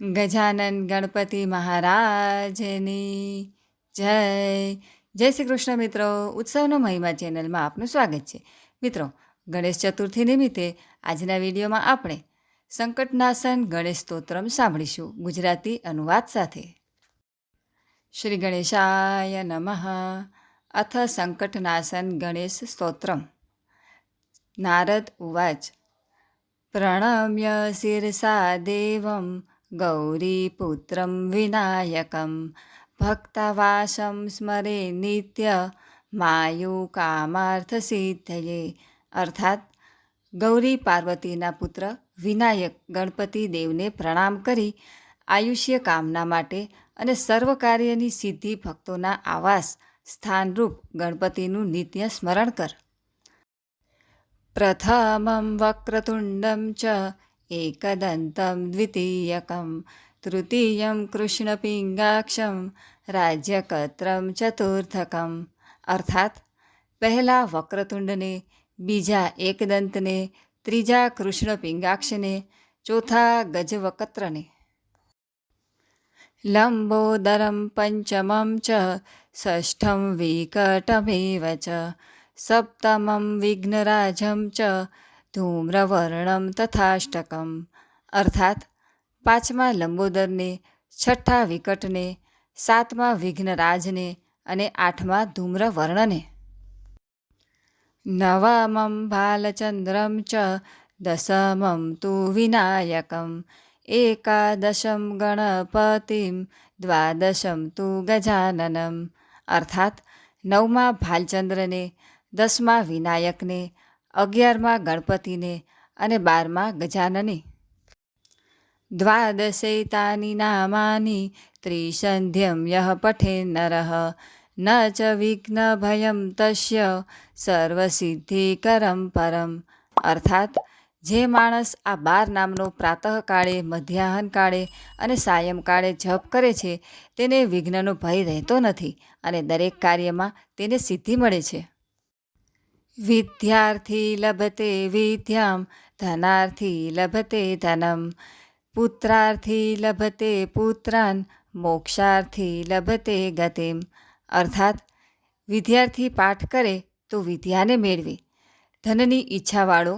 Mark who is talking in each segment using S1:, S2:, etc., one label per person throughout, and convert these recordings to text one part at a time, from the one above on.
S1: ગજાનન ગણપતિ મહારાજની. જય જય શ્રી કૃષ્ણ મિત્રો. ઉત્સવનો મહિમા ચેનલમાં આપનું સ્વાગત છે. મિત્રો, ગણેશ ચતુર્થી નિમિત્તે આજના વિડીયોમાં આપણે સંકટનાશન ગણેશ સ્તોત્રમ સાંભળીશું ગુજરાતી અનુવાદ સાથે. શ્રી ગણેશાય નમઃ. અથ સંકટનાશન ગણેશ સ્તોત્રમ. નારદ ઉવાચ. પ્રણમ્ય શિરસા દેવમ. ગૌરીપુત્રમ વિનાયકમ ભક્તવાસમ સ્મરે નિત્ય માયુકામાર્થસિદ્ધયે અર્થાત ગૌરી પાર્વતીના પુત્ર વિનાયક ગણપતિ દેવને પ્રણામ કરી આયુષ્ય કામના માટે અને સર્વ કાર્યની સિદ્ધિ ભક્તોના આવાસ સ્થાનરૂપ ગણપતિનું નિત્ય સ્મરણ કર. પ્રથમ વક્રતુંડમ ચ एकदन्तं द्वितीयकं तृतीयं કૃષ્ણપિંગાક્ષમ રાજ્યકત્રમ ચતુર્થકમ અર્થાત પહેલા વક્રતુંડને બીજા એકદંતને ત્રીજા કૃષ્ણ પિંગાક્ષને ચોથા ગજવકત્રને લંબોદરમ પંચમમ ચ ષષ્ઠમ વિકટમેવ ચ સપ્તમમ વિઘ્નરાજમ ચ ધૂમ્રવર્ણમ તથાષ્ટકમ। અર્થાત, પાંચમા લંબોદરને, છઠ્ઠા વિકટને, સાતમા વિઘ્નરાજને અને આઠમા ધૂમ્રવર્ણને। નવમમ બાલચંદ્રમ ચ દશમમ તુ વિનાયકમ। એકાદશમ ગણપતિમ, દ્વાદશમ તુ ગજાનનમ। અર્થાત, નવમા ભાલચંદ્રને, દસમા વિનાયકને અગિયારમાં ગણપતિને અને બારમાં ગજાનને. દ્વાદશૈતાની નામાની ત્રિસંધ્યમ યહ પઠે નરઃ ન ચ વિઘ્ન ભયમ તસ્ય સર્વસિદ્ધિકરમ પરમ. અર્થાત, જે માણસ આ બાર નામનો પ્રાતઃકાળે મધ્યાહન અને સાયંકાળે જપ કરે છે, તેને વિઘ્નનો ભય રહેતો નથી અને દરેક કાર્યમાં તેને સિદ્ધિ મળે છે. વિદ્યાર્થી લભતે વિદ્યામ ધનાર્થી લભતે ધનમ પુત્રાર્થી લભતે પુત્રાન મોક્ષાર્થી લભતે ગતિમ અર્થાત વિદ્યાર્થી પાઠ કરે તો વિદ્યાને મેળવે ધનની ઈચ્છાવાળો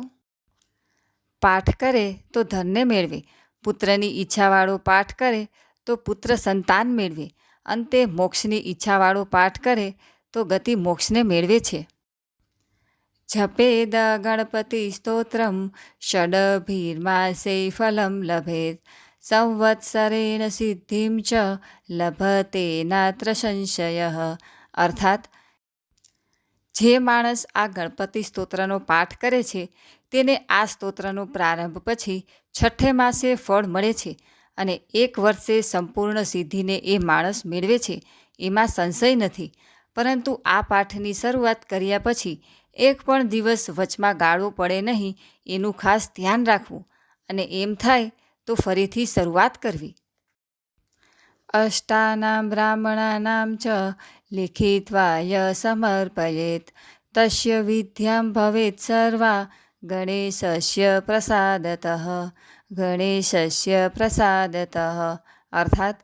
S1: પાઠ કરે તો ધનને મેળવે પુત્રની ઈચ્છાવાળો પાઠ કરે તો પુત્ર સંતાન મેળવે અંતે મોક્ષની ઈચ્છાવાળો પાઠ કરે તો ગતિ મોક્ષને મેળવે છે જપેદ ગણપતિ સ્તોત્રમ ષડભીર્માસે ફલમ લભેત સંવત્સરેણ સિદ્ધિમ ચ લભતે નાત્ર સંશય અર્થાત જે માણસ આ ગણપતિ સ્તોત્રનો પાઠ કરે છે, તેને આ સ્તોત્રનો પ્રારંભ પછી છઠ્ઠે માસે ફળ મળે છે અને એક વર્ષે સંપૂર્ણ સિદ્ધિને એ માણસ મેળવે છે, એમાં સંશય નથી. પરંતુ આ પાઠની શરૂઆત કર્યા પછી એક પણ દિવસ વચમાં ગાળવો પડે નહીં એનું ખાસ ધ્યાન રાખવું અને એમ થાય તો ફરીથી શરૂઆત કરવી. અષ્ટાનામ બ્રાહ્મણાનામ ચ લિખિત્વા સમર્પયેત, તસ્ય વિદ્યામ ભવેત સર્વા, ગણેશસ્ય પ્રસાદત ગણેશસ્ય પ્રસાદત, અર્થાત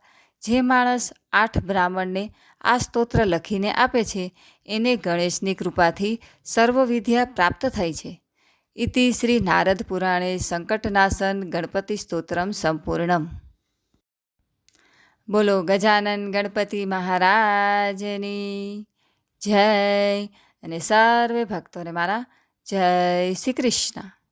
S1: જે માણસ આઠ બ્રાહ્મણને આ સ્તોત્ર લખીને આપે છે, એને ગણેશની કૃપાથી સર્વવિદ્યા પ્રાપ્ત થઈ છે. ઇતિ શ્રી નારદ પુરાણે સંકટનાશન ગણપતિ સ્તોત્રમ સંપૂર્ણમ. બોલો, ગજાનન ગણપતિ મહારાજની જય અને સર્વે ભક્તોને મારા જય શ્રી કૃષ્ણ.